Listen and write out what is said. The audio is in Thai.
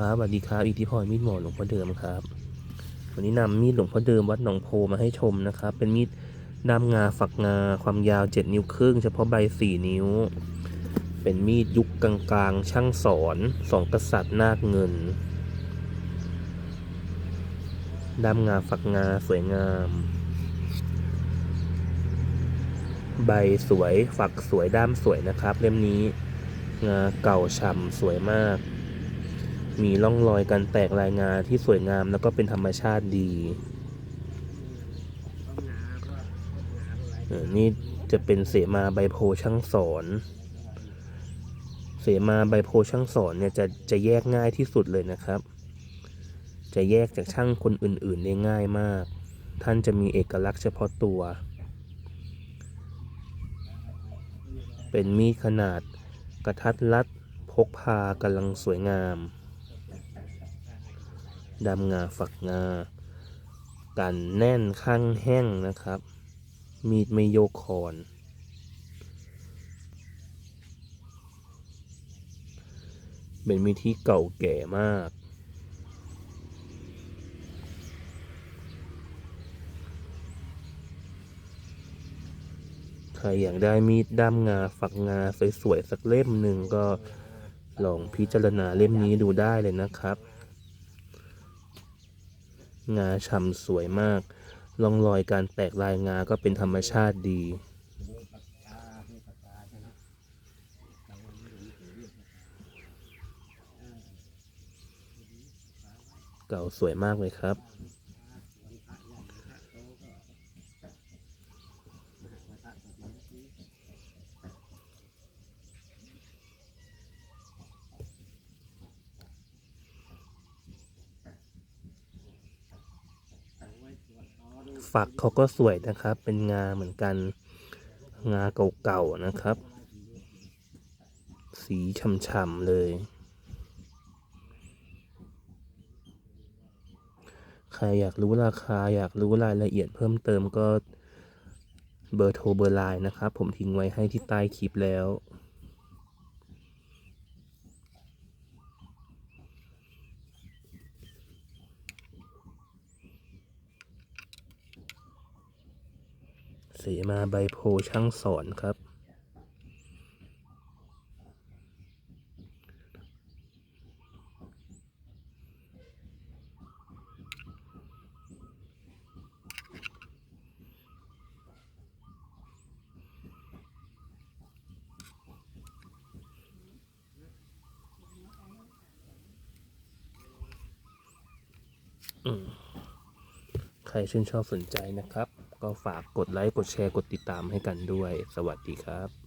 ครับสวัสดีครับอิทธิพรมีดหมอหลวงพ่อเดิมครับ วันนี้นำมีดหลวงพ่อเดิมวัดหนองโพมาให้ชมนะครับ เป็นมีดด้ามงาฝักงาความยาว7นิ้วครึ่ง เฉพาะใบ4นิ้ว เป็นมีดยุคกลางๆ ช่างสอนสองกษัตริย์นาคเงินด้ามงาฝักงาสวยงาม ใบสวยฝักสวยด้ามสวยนะครับ เล่มนี้งาเก่าฉ่ำสวยมาก มีร่องรอยการแตกลายงาที่สวยงามแล้วก็เป็นธรรมชาติดีเออนี่จะเป็นเสมาใบโพช่างสอน เสมาใบโพช่างสอนเนี่ยจะจะแยกง่ายที่สุดเลยนะครับ จะแยกจากช่างคนอื่นๆได้ง่ายมาก ท่านจะมีเอกลักษณ์เฉพาะตัว เป็นมีดขนาดกระทัดรัดพกพากำลังสวยงาม ดำงาฝักงา กันแน่นข้างแห้งนะครับ มีดไม่โยกคอนเป็นมีดที่เก่าแก่มาก ใครอยากได้มีดด้ามงาฝักงาสวยๆสักเล่มหนึ่งก็ลองพิจารณาเล่มนี้ดูได้เลยนะครับ งาฉ่ำสวยมากร่องรอยการแตกลายงาก็เป็นธรรมชาติดีเก่าสวยมากเลยครับ ฝักเขาก็สวยนะครับ เป็นงาเหมือนกัน งาเก่าๆนะครับ สีฉ่ำๆเลย ใครอยากรู้ราคาอยากรู้รายละเอียดเพิ่มเติมก็เบอร์โทรเบอร์ไลน์นะครับ ผมทิ้งไว้ให้ที่ใต้คลิปแล้ว เสมาใบโพช่างสอนครับ ใครชื่นชอบสนใจนะครับ ก็ฝากกดไลค์ กดแชร์ กดติดตามให้กันด้วย สวัสดีครับ